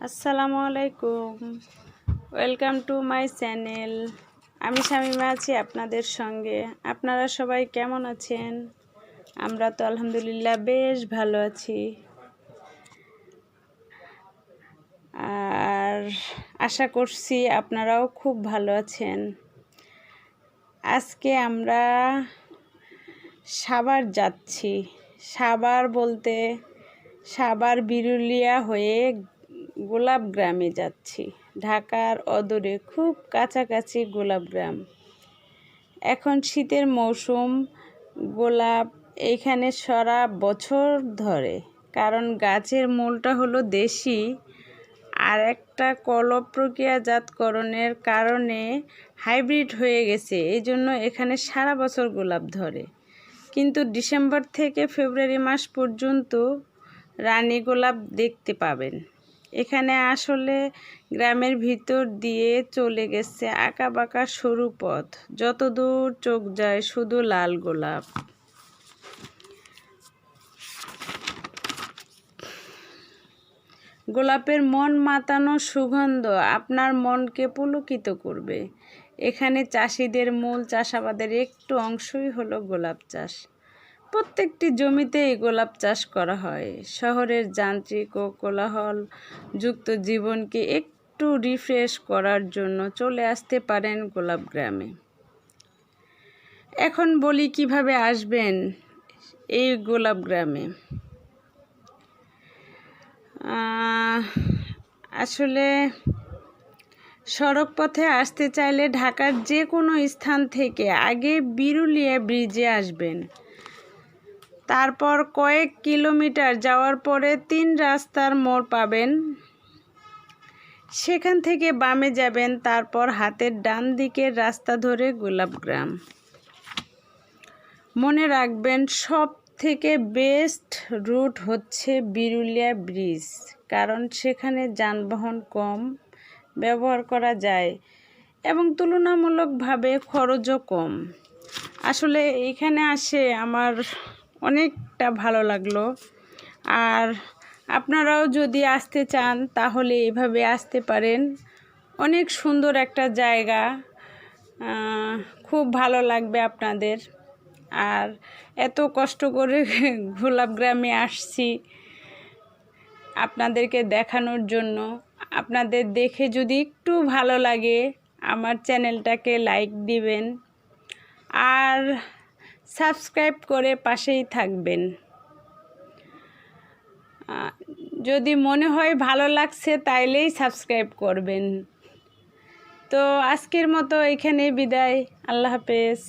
আসসালামু আলাইকুম। Welcome to my channel আমি শামিমা আছি আপনাদের সঙ্গে। আপনারা সবাই কেমন আছেন? আমরা তো আলহামদুলিল্লাহ বেশ ভালো আছি। আর আশা করছি আপনারাও খুব ভালো আছেন। আজকে আমরা সাভার যাচ্ছি। সাভার বলতে সাবার বিরুলিয়া হয়ে গোলাপ গ্রামে যাচ্ছি। ঢাকার অদূরে খুব কাছাকাছি গোলাপ গ্রাম। এখন শীতের মৌসুম, গোলাপ এইখানে সারা বছর ধরে। কারণ গাছের মূলটা হলো দেশি। আর একটা কলপ প্রক্রিয়াজাতকরণের কারণে হাইব্রিড হয়ে গেছে। এই জন্য এখানে সারা বছর গোলাপ ধরে। কিন্তু ডিসেম্বর থেকে ফেব্রুয়ারি মাস পর্যন্ত রানী গোলাপ দেখতে পাবেন। এখানে আসলে গ্রামের ভিতর দিয়ে চলে গেছে আঁকা বাঁকা সরু পথ। যত দূর চোখ যায় শুধু লাল গোলাপ। গোলাপের মন মাতানো সুগন্ধ আপনার মনকে পুলকিত করবে। এখানে চাষিদের মূল চাষাবাদের একটু অংশই হলো গোলাপ চাষ। প্রত্যেকটি জমিতেই গোলাপ চাষ করা হয়। শহরের যান্ত্রিক ও কোলাহল যুক্ত জীবনকে একটু রিফ্রেশ করার জন্য চলে আসতে পারেন গোলাপ গ্রামে। এখন বলি কীভাবে আসবেন এই গোলাপ গ্রামে। আসলে সড়ক পথে আসতে চাইলে ঢাকার যে কোনো স্থান থেকে আগে বিরুলিয়া ব্রিজে আসবেন। তারপর কয়েক কিলোমিটার যাওয়ার পরে তিন রাস্তার মোড় পাবেন। সেখান থেকে বামে যাবেন, তারপর হাতের ডান দিকের রাস্তা ধরে গোলাপগ্রাম। মনে রাখবেন সব থেকে বেস্ট রুট হচ্ছে বিরুলিয়া ব্রিজ, কারণ সেখানে যানবাহন কম ব্যবহার করা যায় এবং তুলনামূলকভাবে খরচও কম। আসলে এইখানে আসে আমার অনেকটা ভালো লাগল। আর আপনারাও যদি আসতে চান, তাহলে এভাবে আসতে পারেন। অনেক সুন্দর একটা জায়গা। খুব ভালো লাগবে আপনাদের। আর এত কষ্ট করে গোলাপ গ্রামে আসছি আপনাদেরকে দেখানোর জন্য। আপনাদের দেখে যদি একটু ভালো লাগে, আমার চ্যানেলটাকে লাইক দিবেন। আর সাবস্ক্রাইব করে পাশেই থাকবেন। যদি মনে হয় ভালো লাগছে তাইলেই সাবস্ক্রাইব করবেন। তো আজকের মতো এখানে বিদায়। আল্লাহ হাফেজ।